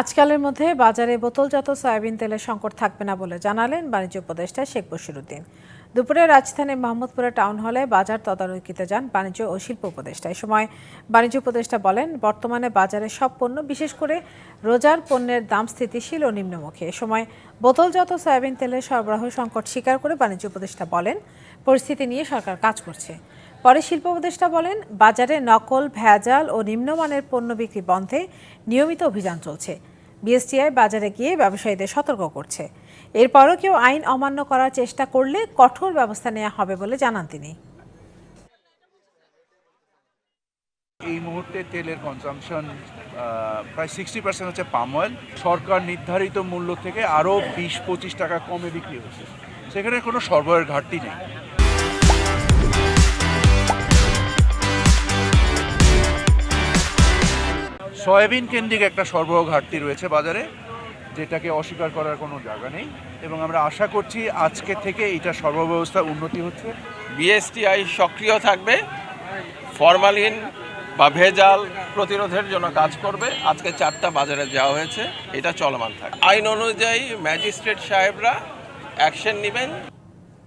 আজকালের মধ্যে বাজারে বোতলজাত সয়াবিন তেলের সংকট থাকবে না বলে জানালেন বাণিজ্য উপদেষ্টা শেখ বশিরুদ্দিন। দুপুরে রাজধানীর মোহাম্মদপুরে টাউন হলে বাজার তদারকিতে যান বাণিজ্য ও শিল্প উপদেষ্টা। এই সময় বাণিজ্য উপদেষ্টা বলেন, বর্তমানে বাজারে সব পণ্য, বিশেষ করে রোজার পণ্যের দাম স্থিতিশীল ও নিম্নমুখী। এ সময় বোতলজাত সয়াবিন তেলের সরবরাহ সংকট স্বীকার করে বাণিজ্য উপদেষ্টা বলেন, পরিস্থিতি নিয়ে সরকার কাজ করছে। পরে শিল্প উপদেষ্টা বলেন, বাজারে নকল, ভেজাল ও নিম্নমানের পণ্য বিক্রি বন্ধে নিয়মিত অভিযান চলছে। বিএসটিআই বাজারে গিয়ে ব্যবসায়ীদের সতর্ক করছে। এরপরও কেউ আইন অমান্য করার চেষ্টা করলে কঠোর ব্যবস্থা নেওয়া হবে বলে জানান তিনি। এই মুহূর্তে তেলের কনজামশন প্রায় সিক্সটি পার্সেন্ট হচ্ছে পাম অয়েল সরকার নির্ধারিত মূল্য থেকে আরও বিশ পঁচিশ টাকা কমে বিক্রি হচ্ছে। সেখানে কোনো সরবরাহের ঘাটতি নেই। সয়াবিন কেন্দ্রিক একটা সরবরাহ ঘাটতি রয়েছে বাজারে, যেটাকে অস্বীকার করার কোনো জায়গা নেই। এবং আমরা আশা করছি আজকে থেকে এটা সরবরাহ ব্যবস্থার উন্নতি হচ্ছে। বিএসটিআই সক্রিয় থাকবে, ফরমালিন বা ভেজাল প্রতিরোধের জন্য কাজ করবে। আজকে চারটা বাজারে যাওয়া হয়েছে, এটা চলমান থাকে আইন অনুযায়ী ম্যাজিস্ট্রেট সাহেবরা অ্যাকশন নেবেন।